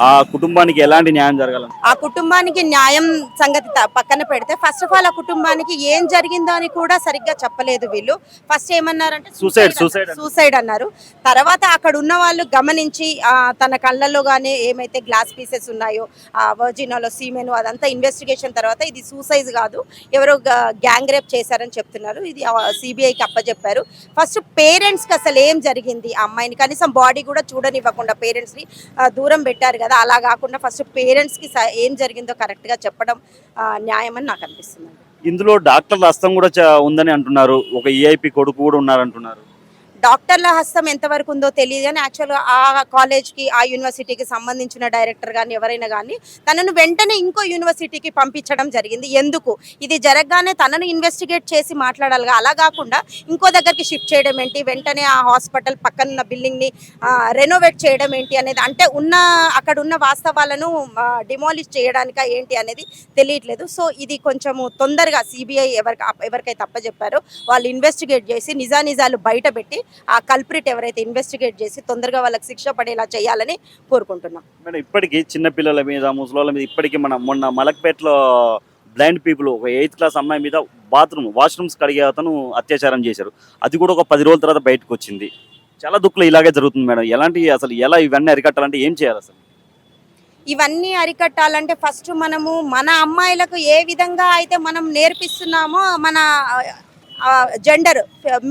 ఆ కుటుంబానికి ఎలాంటి న్యాయం జరగాలని ఆ కుటుంబానికి న్యాయం సంగతి పక్కన పెడితే ఫస్ట్ ఆఫ్ ఆల్ ఆ కుటుంబానికి ఏం జరిగిందో అని కూడా సరిగ్గా చెప్పలేదు వీళ్ళు. ఫస్ట్ ఏమన్నారంటే suicide అన్నారు. సూసైడ్ అన్నారు. తర్వాత అక్కడ ఉన్న వాళ్ళు గమనించి ఆ, తన కళ్ళల్లో గానీ ఏమైతే గ్లాస్ పీసెస్ ఉన్నాయో ఆ వర్జినాలో సీమెన్ అదంతా ఇన్వెస్టిగేషన్ తర్వాత ఇది సూసైడ్ కాదు. ఎవరో గ్యాంగ్ రేప్ చేశారని చెప్తున్నారు. ఇది సిబిఐకి అప్పచెప్పారు ఫస్ట్ పేరెంట్స్కి అసలు ఏం జరిగింది? ఆ అమ్మాయిని కనీసం బాడీ కూడా చూడనివ్వకుండా పేరెంట్స్ని దూరం పెట్టారు కదా. అలా కాకుండా ఫస్ట్ పేరెంట్స్కి ఏం జరిగిందో కరెక్ట్గా చెప్పడం న్యాయమని నాకు అనిపిస్తుంది ఇందులో డాక్టర్ల హస్తం కూడా చ- ఉందని అంటున్నారు. ఒక ఈఐపి కొడుకు కూడా ఉన్నారంటున్నారు. డాక్టర్ల హస్తం ఎంతవరకు ఉందో తెలియదు కానీ యాక్చువల్గా ఆ కాలేజ్కి ఆ యూనివర్సిటీకి సంబంధించిన డైరెక్టర్ కానీ ఎవరైనా కానీ తనను వెంటనే ఇంకో యూనివర్సిటీకి పంపించడం జరిగింది. ఎందుకు? ఇది జరగగానే తనను ఇన్వెస్టిగేట్ చేసి మాట్లాడాలిగా. అలా కాకుండా ఇంకో దగ్గరికి షిఫ్ట్ చేయడం ఏంటి? వెంటనే ఆ హాస్పిటల్ పక్కన ఉన్న బిల్డింగ్ని రెనోవేట్ చేయడం ఏంటి అనేది అంటే ఉన్న అక్కడ ఉన్న వాస్తవాలను డిమాలిష్ చేయడానికా ఏంటి అనేది తెలియట్లేదు. సో ఇది కొంచెము తొందరగా సిబిఐ ఎవరికి ఎవరికైతే అప్పచెప్పారో వాళ్ళు ఇన్వెస్టిగేట్ చేసి నిజానిజాలు బయటపెట్టి ఆ కల్ప్రిట్ ఎవరైతే ఇన్వెస్టిగేట్ చేసి తొందరగా వాళ్ళకి శిక్ష పడేలా చేయాలని కోరుకుంటున్నాం. మేడం ఇప్పటికీ చిన్న పిల్లల మీద ముసలోళ్ళ మీద ఇప్పటికీ మన మొన్న మలక్పేటలో బ్లైండ్ పీపుల్ ఒక ఎయిత్ క్లాస్ అమ్మాయి మీద బాత్రూమ్ వాష్రూమ్స్ కడిగే అతను అత్యాచారం చేశారు. అది కూడా ఒక పది రోజుల తర్వాత బయటకు వచ్చింది. చాలా దుఃఖలు ఇలాగే జరుగుతుంది మేడం. ఎలాంటి అసలు ఎలా ఇవన్నీ అరికట్టాలంటే ఏం చేయాలి అసలు? ఇవన్నీ అరికట్టాలంటే ఫస్ట్ మనము మన అమ్మాయిలకు ఏ విధంగా అయితే మనం నేర్పిస్తున్నామో మన జెండర్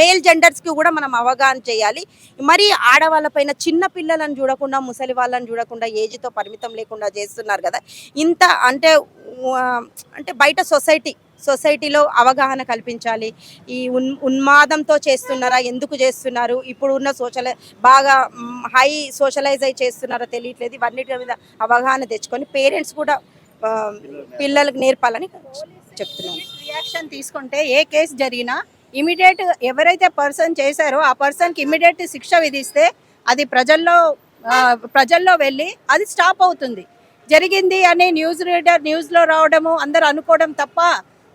మేల్ జెండర్స్కి కూడా మనం అవగాహన చేయాలి. మరి ఆడవాళ్ళపైన చిన్న పిల్లలను చూడకుండా ముసలి వాళ్ళని చూడకుండా ఏజ్తో పరిమితం లేకుండా చేస్తున్నారు కదా. ఇంత అంటే అంటే బయట సొసైటీ సొసైటీలో అవగాహన కల్పించాలి. ఈ ఉన్ ఉన్మాదంతో చేస్తున్నారా ఎందుకు చేస్తున్నారు? ఇప్పుడు ఉన్న సోషలై బాగా హై సోషలైజ్ అయి చేస్తున్నారా తెలియట్లేదు. ఇవన్నిటి మీద అవగాహన తెచ్చుకొని పేరెంట్స్ కూడా పిల్లలకు నేర్పాలని చెప్తున్నాను. రియాక్షన్ తీసుకుంటే ఏ కేసు జరిగినా ఇమీడియట్ ఎవరైతే పర్సన్ చేశారో ఆ పర్సన్కి ఇమీడియట్ శిక్ష విధిస్తే అది ప్రజల్లో ప్రజల్లో వెళ్ళి అది స్టాప్ అవుతుంది. జరిగింది అని న్యూస్ రీడర్ న్యూస్లో రావడము అందరూ అనుకోవడం తప్ప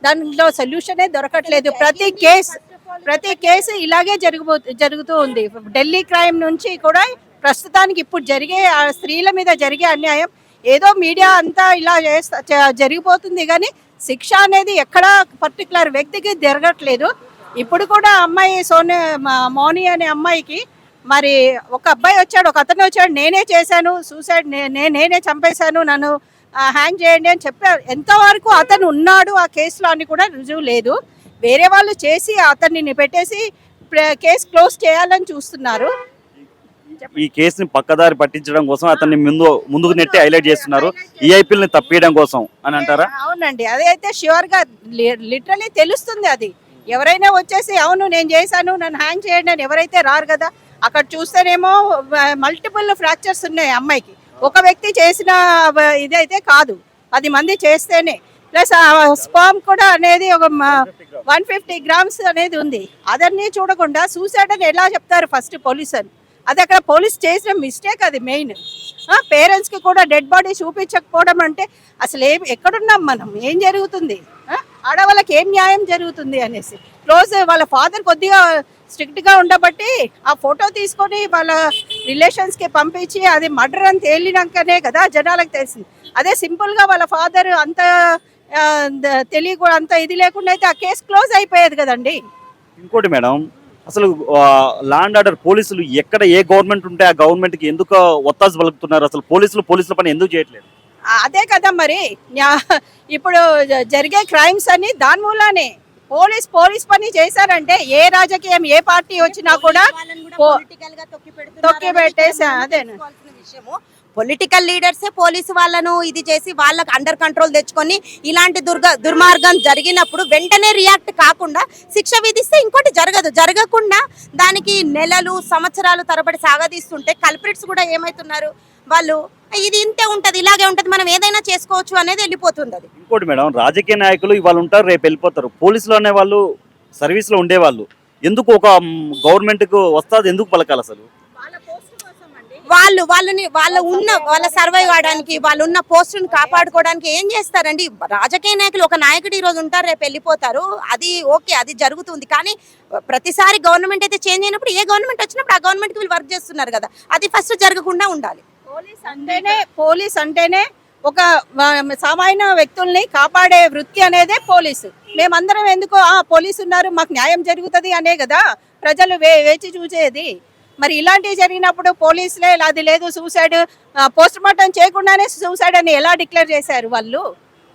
దానిలో సొల్యూషనే దొరకట్లేదు. ప్రతి కేసు ప్రతి కేసు ఇలాగే జరుగుబో జరుగుతూ ఉంది. ఢిల్లీ క్రైమ్ నుంచి కూడా ప్రస్తుతానికి ఇప్పుడు జరిగే ఆ స్త్రీల మీద జరిగే అన్యాయం ఏదో మీడియా అంతా ఇలా జరిగిపోతుంది. కానీ శిక్ష అనేది ఎక్కడా పర్టికులర్ వ్యక్తికి జరగట్లేదు. ఇప్పుడు కూడా అమ్మాయి సోని మా- మౌని అనే అమ్మాయికి మరి ఒక అబ్బాయి వచ్చాడు ఒక అతను వచ్చాడు నేనే చేశాను సూసైడ్ నే నేనే చంపేశాను నన్ను హ్యాంగ్ చేయండి అని చెప్పారు. ఎంతవరకు అతను ఉన్నాడు ఆ కేసులో అని కూడా రుజువు లేదు. వేరే వాళ్ళు చేసి అతన్ని పెట్టేసి కేసు క్లోజ్ చేయాలని చూస్తున్నారు. ఈ కేసుని పక్కదారి పట్టించడం కోసం అతన్ని ముందు ముందుకు నెట్టి హైలైట్ చేస్తున్నారు. ఈఐపీలని తప్పియడం కోసం అని అంటారా? అవునండి. అదైతే ష్యూర్గా లిటరలీ తెలుస్తుంది అది. ఎవరైనా వచ్చేసి అవును నేను చేశాను నన్ను హ్యాంగ్ చేయండి అని ఎవరైతే రారు కదా అక్కడ చూస్తేనేమో మల్టిపుల్ ఫ్రాక్చర్స్ ఉన్నాయి అమ్మాయికి. ఒక వ్యక్తి చేసిన ఇదైతే కాదు. పది మంది చేస్తేనే. ప్లస్ స్పామ్ కూడా అనేది ఒక వన్ ఫిఫ్టీ గ్రామ్స్ అనేది ఉంది. అదన్నీ చూడకుండా సూసైడ్ అని ఎలా చెప్తారు ఫస్ట్ పోలీస్ అని అది అక్కడ పోలీస్ చేసిన మిస్టేక్ అది మెయిన్ పేరెంట్స్కి కూడా డెడ్ బాడీ చూపించకపోవడం అంటే అసలు ఏం ఎక్కడున్నాం మనం? ఏం జరుగుతుంది? ఆడవాళ్ళకి ఏం న్యాయం జరుగుతుంది అనేసి. క్లోజ్ వాళ్ళ ఫాదర్ కొద్దిగా స్ట్రిక్ట్గా ఉండబట్టి ఆ ఫోటో తీసుకొని వాళ్ళ రిలేషన్స్కి పంపించి అది మర్డర్ అని తేలినాకనే కదా జనాలకు తెలిసింది. అదే సింపుల్గా వాళ్ళ ఫాదర్ అంత ఆ, తెలియ అంత ఇది లేకుండా అయితే ఆ కేసు క్లోజ్ అయిపోయేది కదండి. ఇంకోటి మేడం అసలు లాండ్ ఆర్డర్ పోలీసులు ఎక్కడ ఏ గవర్నమెంట్ ఉంటే ఆ గవర్నమెంట్కి ఎందుకు ఒత్తాసు పలుకుతున్నారు? అసలు పోలీసులు పోలీసుల పని ఎందుకు చేయట్లేదు? అదే కదా మరి. ఇప్పుడు జరిగే క్రైమ్స్ అన్ని దాని మూలానే. పోలీస్ పోలీస్ పని చేశారంటే ఏ రాజకీయం ఏ పార్టీ వచ్చినా కూడా తొక్కి పెట్టేసా, అదేనా. పొలిటికల్ లీడర్సే పోలీసు వాళ్ళను ఇది చేసి వాళ్ళకి అండర్ కంట్రోల్ తెచ్చుకొని ఇలాంటి దుర్గ దుర్మార్గం జరిగినప్పుడు వెంటనే రియాక్ట్ కాకుండా శిక్ష విధిస్తే ఇంకోటి జరగదు. జరగకుండా దానికి నెలలు సంవత్సరాలు తరబడి సాగదీస్తుంటే కల్ప్రిట్స్ కూడా ఏమవుతున్నారు వాళ్ళు ఇది ఇంతే ఉంటది ఇలాగే ఉంటది మనం ఏదైనా చేసుకోవచ్చు అనేది వెళ్ళిపోతుంది అది ఇంకోటి మేడం రాజకీయ నాయకులు ఇవాళ ఉంటారు రేపు వెళ్ళిపోతారు. పోలీసులు అనేవాళ్ళు సర్వీస్లో ఉండేవాళ్ళు. ఎందుకు ఒక గవర్నమెంట్కు ఎందుకు పలకాలి అసలు వాళ్ళు వాళ్ళని వాళ్ళ ఉన్న వాళ్ళ సర్వైవ్ అవడానికి వాళ్ళు ఉన్న పోస్టును కాపాడుకోవడానికి ఏం చేస్తారండి? రాజకీయ నాయకులు ఒక నాయకుడు ఈ రోజు ఉంటారు రేపు వెళ్ళిపోతారు. అది ఓకే అది జరుగుతుంది. కానీ ప్రతిసారి గవర్నమెంట్ అయితే చేంజ్ అయినప్పుడు ఏ గవర్నమెంట్ వచ్చినప్పుడు ఆ గవర్నమెంట్ వీళ్ళు వర్క్ చేస్తున్నారు కదా. అది ఫస్ట్ జరగకుండా ఉండాలి. పోలీస్ అంటేనే పోలీస్ అంటేనే ఒక సామాన్య వ్యక్తుల్ని కాపాడే వృత్తి అనేదే పోలీసు. మేమందరం ఎందుకు ఆ పోలీసు ఉన్నారు మాకు న్యాయం జరుగుతుంది అనే కదా ప్రజలు వే వేచి చూసేది. మరి ఇలాంటివి జరిగినప్పుడు పోలీసులే అది లేదు సూసైడ్ పోస్ట్ మార్టం చేయకుండానే సూసైడ్ అని ఎలా డిక్లేర్ చేశారు వాళ్ళు?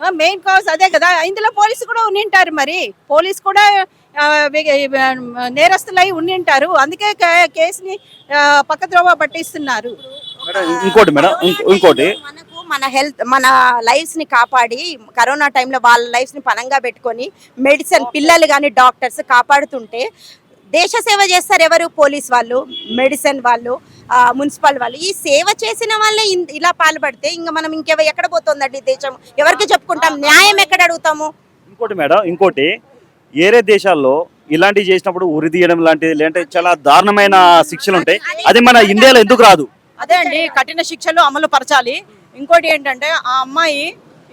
మెయిన్ కాజ్ అదే కదా ఇందులో పోలీసు కూడా ఉండింటారు మరి. పోలీస్ కూడా నేరస్తులై ఉండింటారు. అందుకే కే- కేసుని పక్కద్రోవ పట్టిస్తున్నారు. మేడం ఇంకోటి మేడం ఇంకో- ఇంకోటి. మనకు మన హెల్త్ మన లైఫ్స్ని కాపాడి కరోనా టైంలో వాళ్ళ లైఫ్స్ని పనంగా పెట్టుకొని మెడిసిన్ పిల్లలు కానీ డాక్టర్స్ కాపాడుతుంటే దేశ సేవ చేస్తారు ఎవరు పోలీస్ వాళ్ళు మెడిసిన్ వాళ్ళు మున్సిపల్ వాళ్ళు. ఈ సేవ చేసిన వాళ్ళే ఇలా పాల్పడితే ఇంకా మనం ఇంకెవ ఎక్కడ పోతుందండి దేశం? ఎవరికి చెప్పుకుంటాం? న్యాయం ఎక్కడ అడుగుతాము ఇంకోటి మేడం ఇంకోటి ఏరే దేశాల్లో ఇలాంటివి చేసినప్పుడు ఉరి తీయడం లాంటిది లేదంటే చాలా దారుణమైన శిక్షలు ఉంటాయి అది మన ఇండియాలో ఎందుకు రాదు? అదే అండి కఠిన శిక్షలు అమలు పరచాలి. ఇంకోటి ఏంటంటే ఆ అమ్మాయి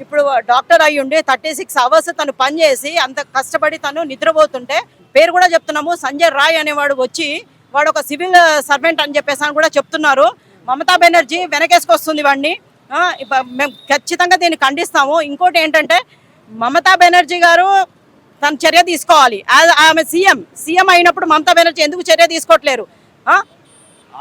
ఇప్పుడు డాక్టర్ అయి ఉండి థర్టీ సిక్స్ అవర్స్ తను పనిచేసి అంత కష్టపడి తను నిద్రపోతుంటే పేరు కూడా చెప్తున్నాము సంజయ్ రాయ్ అనేవాడు వచ్చి వాడు ఒక సివిల్ సర్వెంట్ అని చెప్పేసి అని కూడా చెప్తున్నారు. మమతా బెనర్జీ వెనకేసుకొస్తుంది వాడిని. మేము ఖచ్చితంగా దీన్ని ఖండిస్తాము. ఇంకోటి ఏంటంటే మమతా బెనర్జీ గారు తన చర్య తీసుకోవాలి. ఆమె సీఎం సీఎం అయినప్పుడు మమతా బెనర్జీ ఎందుకు చర్య తీసుకోవట్లేరు?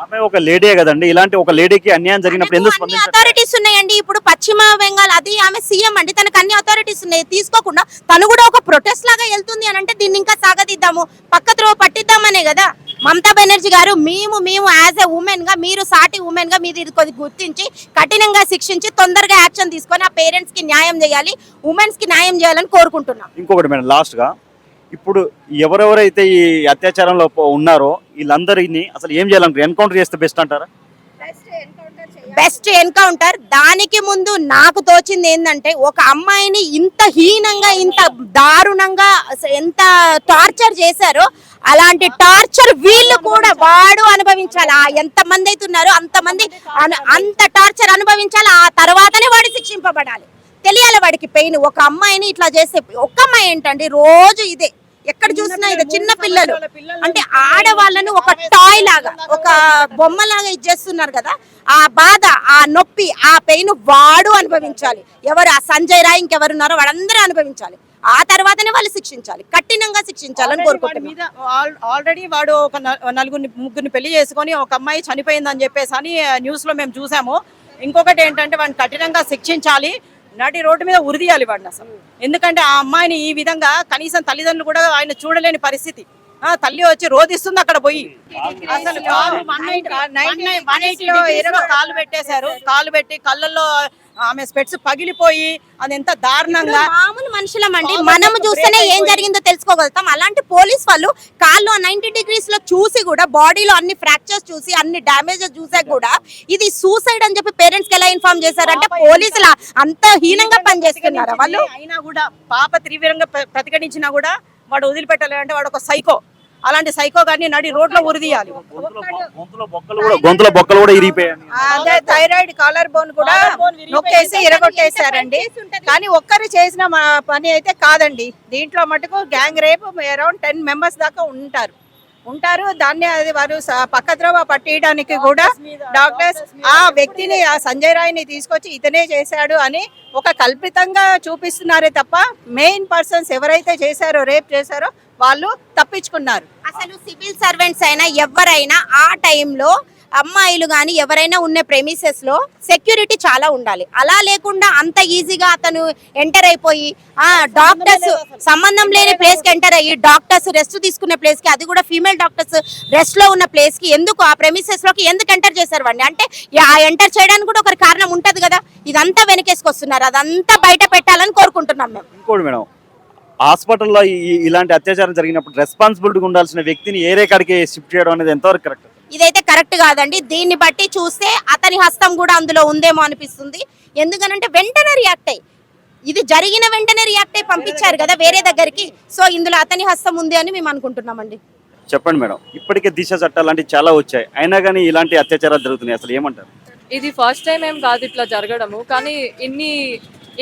ఆమె ఒక లేడీ కదండి ఇలాంటి ఒక లేడీకి అన్యాయం జరిగినప్పుడు ఎందుకు అథారిటీస్ ఉన్నాయండి. ఇప్పుడు పశ్చిమ బెంగాల్ అది ఆమె సీఎం అండి తనకు అన్ని అథారిటీస్ ఉన్నాయి. తీసుకోకుండా తను కూడా ఒక ప్రొటెస్ట్ లాగా వెళ్తుంది అని అంటే దీన్ని ఇంకా సాగదిద్దాము పక్క త్రో పట్టిద్దామనే కదా. మమతా బెనర్జీ గారు మేము మేము యాజ్ ఎ ఉమెన్గా మీరు సాటి ఉమెన్గా మీరు ఇది కొద్ది గుర్తించి కఠినంగా శిక్షించి తొందరగా యాక్షన్ తీసుకొని ఆ పేరెంట్స్కి న్యాయం చేయాలి ఉమెన్స్కి న్యాయం చేయాలని కోరుకుంటున్నాం. ఇంకొకటి మేడం లాస్ట్గా ఇప్పుడు ఎవరెవరైతే ఈ అత్యాచారంలో ఉన్నారో వీళ్ళందరినీ అసలు ఏం చేయాలంటారు? ఎన్కౌంటర్ చేస్తే బెస్ట్ అంటారా? బెస్ట్ ఎన్కౌంటర్ దానికి ముందు నాకు తోచింది ఏంటంటే ఒక అమ్మాయిని ఇంత హీనంగా ఇంత దారుణంగా ఎంత టార్చర్ చేశారో అలాంటి టార్చర్ వీళ్ళు కూడా వాడు అనుభవించాలి. ఆ ఎంత మంది అయితే ఉన్నారో అంతమంది అంత టార్చర్ అనుభవించాలి. ఆ తర్వాతనే వాడు శిక్షింపబడాలి. తెలియాలి వాడికి పెయిన్. ఒక అమ్మాయిని ఇట్లా చేస్తే ఒక్క అమ్మాయి ఏంటండి రోజు ఇదే. ఎక్కడ చూసినా ఇదే చిన్న పిల్లలు. అంటే ఆడవాళ్ళను ఒక టాయ్ లాగా ఒక బొమ్మ లాగా ఇచ్చేస్తున్నారు కదా ఆ బాధ ఆ నొప్పి ఆ పెయిన్ వాడు అనుభవించాలి. ఎవరు ఆ సంజయ్ రాయ్ ఇంకెవరున్నారో వాళ్ళందరూ అనుభవించాలి. ఆ తర్వాతనే వాళ్ళు శిక్షించాలి కఠినంగా శిక్షించాలని కోరుకుంటున్నాం. ఆల్రెడీ వాడు ఒక నలుగురిని ముగ్గురిని పెళ్ళి చేసుకొని ఒక అమ్మాయి చనిపోయిందని చెప్పేసి అని న్యూస్లో మేము చూసాము. ఇంకొకటి ఏంటంటే వాడిని కఠినంగా శిక్షించాలి నడి రోడ్డు మీద ఉరిదీయాలి వాడిని అసలు. ఎందుకంటే ఆ అమ్మాయిని ఈ విధంగా కనీసం తల్లిదండ్రులు కూడా ఆయన చూడలేని పరిస్థితి. ఆ తల్లి వచ్చి రోధిస్తుంది అక్కడ పోయి. అసలు కాలు 180 180 180 degrees లో కాలు పెట్టేశారు. కాలు పెట్టి కళ్ళల్లో ఆమె స్పెట్స్ పగిలిపోయి అది ఎంత దారుణంగా మామూలు మనుషులమండి. మనం చూస్తేనే ఏం జరిగిందో తెలుసుకోగలుగుతాం. అలాంటి పోలీస్ వాళ్ళు కాళ్ళు నైన్టీ డిగ్రీస్లో చూసి కూడా బాడీలో అన్ని ఫ్రాక్చర్స్ చూసి అన్ని డామేజెస్ చూసాక కూడా ఇది సూసైడ్ అని చెప్పి పేరెంట్స్కి ఎలా ఇన్ఫార్మ్ చేశారంటే పోలీసులు అంత హీనంగా పనిచేస్తున్నారా. వాళ్ళు అయినా కూడా పాప తీవ్రంగా ప్ర- ప్రతిఘటించినా కూడా వాడు వదిలిపెట్టాలి అంటే వాడు ఒక సైకో. అలాంటి సైకో గారిని నడి రోడ్లో ఉరిదీయాలి. గొంతులో గొంతులో బొక్కలు కూడా గొంతులో బొక్కలు కూడా ఇరిగిపోయాయి అదే థైరాయిడ్ కాలర్ బోన్ కూడా Collar bone విరిగిపోయింది. నొక్కేసి ఇరగొట్టేశారండి. కానీ ఒక్కరు చేసిన మా పని అయితే కాదండి. దీంట్లో మటుకు gang rape around ten members దాకా ఉంటారు. ఉంటారు. దాన్ని అది వారు స- పక్కద్రోవ పట్టేయడానికి కూడా డాక్టర్స్ ఆ వ్యక్తిని ఆ సంజయ్ రాయ్ని తీసుకొచ్చి ఇతనే చేశాడు అని ఒక కల్పితంగా చూపిస్తున్నారే తప్ప మెయిన్ పర్సన్స్ ఎవరైతే చేశారో రేప్ చేశారో వాళ్ళు తప్పించుకున్నారు. అసలు సివిల్ సర్వెంట్స్ అయినా ఎవరైనా ఆ టైంలో అమ్మాయిలు కానీ ఎవరైనా ఉన్న ప్రెమిసెస్లో సెక్యూరిటీ చాలా ఉండాలి. అలా లేకుండా అంత ఈజీగా అతను ఎంటర్ అయిపోయి ఆ డాక్టర్స్ సంబంధం లేని ప్లేస్కి ఎంటర్ అయ్యి డాక్టర్స్ రెస్ట్ తీసుకునే ప్లేస్కి అది కూడా ఫీమేల్ డాక్టర్స్ రెస్ట్లో ఉన్న ప్లేస్కి ఎందుకు ఆ ప్రెమిసెస్లోకి ఎందుకు ఎంటర్ చేశారు వాడిని? అంటే ఆ ఎంటర్ చేయడానికి కూడా ఒక కారణం ఉంటది కదా. ఇదంతా వెనకేసుకొస్తున్నారు. అదంతా బయట పెట్టాలని కోరుకుంటున్నాం మేము. హాస్పిటల్లో ఇలాంటి అత్యాచారం జరిగినప్పుడు రెస్పాన్సిబిలిటీ ఉండాల్సిన వ్యక్తిని ఏరే కాడికి షిఫ్ట్ చేయడం అనేది ఎంతవరకు కరెక్ట్ ఇదైతే కరెక్ట్ కాదండి. దీన్ని బట్టి చూస్తే అతని హస్తం కూడా అందులో ఉందేమో అనిపిస్తుంది. ఎందుకనంటే వెంటనే రియాక్ట్ అయ్యి. ఇది జరిగిన వెంటనే రియాక్ట్ అయ్యి పంపించారు కదా వేరే దగ్గరికి. సో ఇందులో అతని హస్తం ఉంది అని మేము అనుకుంటున్నామండి. చెప్పండి మేడం. ఇప్పటికే దిశ చట్టాలు లాంటివి చాలా వచ్చాయి. అయినా కానీ ఇలాంటి అత్యాచారాలు జరుగుతున్నాయి. అసలు ఏమంటారు? ఇది ఫస్ట్ టైం ఏం కాదు ఇట్లా జరగడము. కానీ ఇన్ని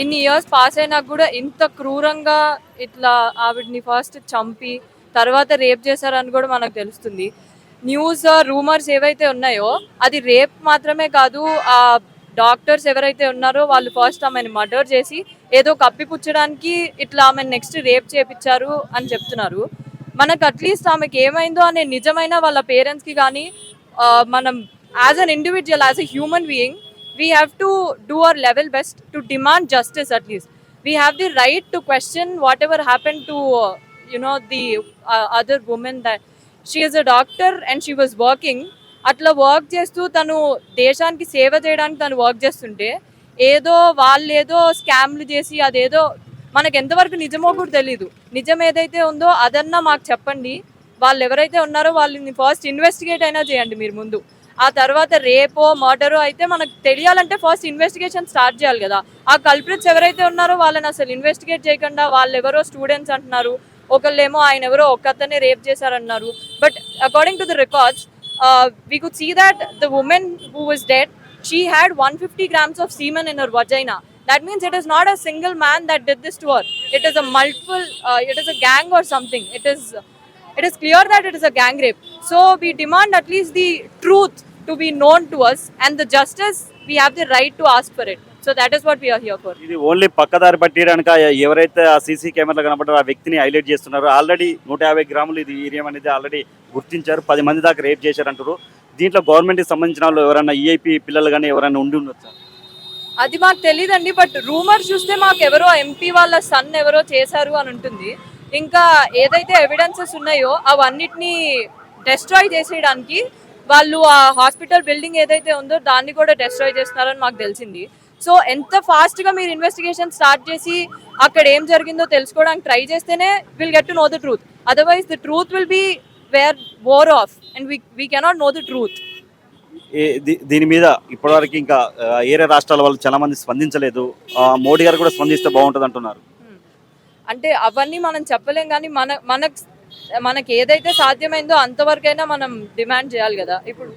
ఇన్ని ఇయర్స్ పాస్ అయినా కూడా ఇంత క్రూరంగా ఇట్లా ఆవిడ్ని ఫస్ట్ చంపి తర్వాత రేప్ చేశారని కూడా మనకు తెలుస్తుంది. న్యూస్ రూమర్స్ ఏవైతే ఉన్నాయో అది రేప్ మాత్రమే కాదు ఆ డాక్టర్స్ ఎవరైతే ఉన్నారో వాళ్ళు ఫస్ట్ ఆమెను మర్డర్ చేసి ఏదో కప్పిపుచ్చడానికి ఇట్లా ఆమెను నెక్స్ట్ రేప్ చేపించారు అని చెప్తున్నారు. మనకు అట్లీస్ట్ ఆమెకి ఏమైందో అనే నిజమైన వాళ్ళ పేరెంట్స్కి కానీ మనం ఆ, మనం as an individual as a human being we have to do our level best to demand justice at least we have the right to question whatever happen to you know the other women that she is a doctor and she was working అట్లా work చేస్తూ తను దేశానికి సేవ చేయడానికి తను work చేస్తుంటే ఏదో వాళ్ళు ఏదో స్కామ్లు చేసి అదేదో మనకు ఎంతవరకు నిజమో కూడా తెలీదు. నిజం ఏదైతే ఉందో అదన్నా మాకు చెప్పండి. వాళ్ళు ఎవరైతే ఉన్నారో వాళ్ళని ఫస్ట్ ఇన్వెస్టిగేట్ అయినా చేయండి మీరు ముందు. ఆ తర్వాత రేపో మర్డరో అయితే మనకు తెలియాలంటే ఫస్ట్ ఇన్వెస్టిగేషన్ స్టార్ట్ చేయాలి కదా. ఆ కల్ప్రిట్స్ ఎవరైతే ఉన్నారో వాళ్ళని అసలు ఇన్వెస్టిగేట్ చేయకుండా వాళ్ళు ఎవరో స్టూడెంట్స్ అంటున్నారు ఒకళ్ళేమో ఆయన ఎవరో ఒక్కతనే రేప్ చేశారన్నారు. But according to the records we could see that the women who was dead she had one fifty grams of semen in her vagina that means it is not a single man that did this to her. It is a multiple uh, it is a gang or something. It is it is clear that it is a gang rape. So we demand at least the truth to be known to us and the justice we have the right to ask for it. So that is what we are here for. ఇది only పక్కదారి పట్టియడానికి ఎవరైతే ఆ CC కెమెరాలో కనబడ్డారో ఆ వ్యక్తిని highlight చేస్తున్నారు. Already నూట యాభై గ్రాములు ఇది ఈరియం అనేది ఆల్రెడీ గుర్తించారు. పది మంది దాకా రేప్ చేశారంటారు దీంట్లో గవర్నమెంట్కి సంబంధించిన వాళ్ళు ఎవరైనా ఈఐపీ పిల్లలు కానీ ఎవరైనా ఉండి ఉండొచ్చా? అది మాకు తెలియదండి బట్ రూమర్ చూస్తే మాకు ఎవరో ఎంపీ వాళ్ళ సన్ ఎవరో చేశారు అని ఉంటుంది. ఇంకా ఏదైతే ఎవిడెన్సెస్ ఉన్నాయో అవన్నిటిని డెస్ట్రాయ్ చేసేయడానికి వాళ్ళు ఆ హాస్పిటల్ బిల్డింగ్ ఏదైతే ఉందో దాన్ని కూడా డెస్ట్రాయ్ చేస్తున్నారని మాకు తెలిసింది. సో ఎంత ఫాస్ట్గా మీరు ఇన్వెస్టిగేషన్ స్టార్ట్ చేసి అక్కడ ఏం జరిగిందో తెలుసుకోవడానికి ట్రై చేస్తేనే will get to know the truth otherwise the truth will be wear wore off and we we cannot know the truth దీని మీద ఇప్పటివరకు ఇంకా ఏరే రాష్ట్రాల వాళ్ళు చాలా మంది స్పందించలేదు. మోడీ గారు కూడా స్పందిస్తే బాగుంటుంది అంటున్నారు. అంటే అవన్నీ మనం చెప్పలేం కానీ మన మనకు మనకి ఏదైతే సాధ్యమైందో అంతవరకైనా మనం డిమాండ్ చేయాలి కదా. ఇప్పుడు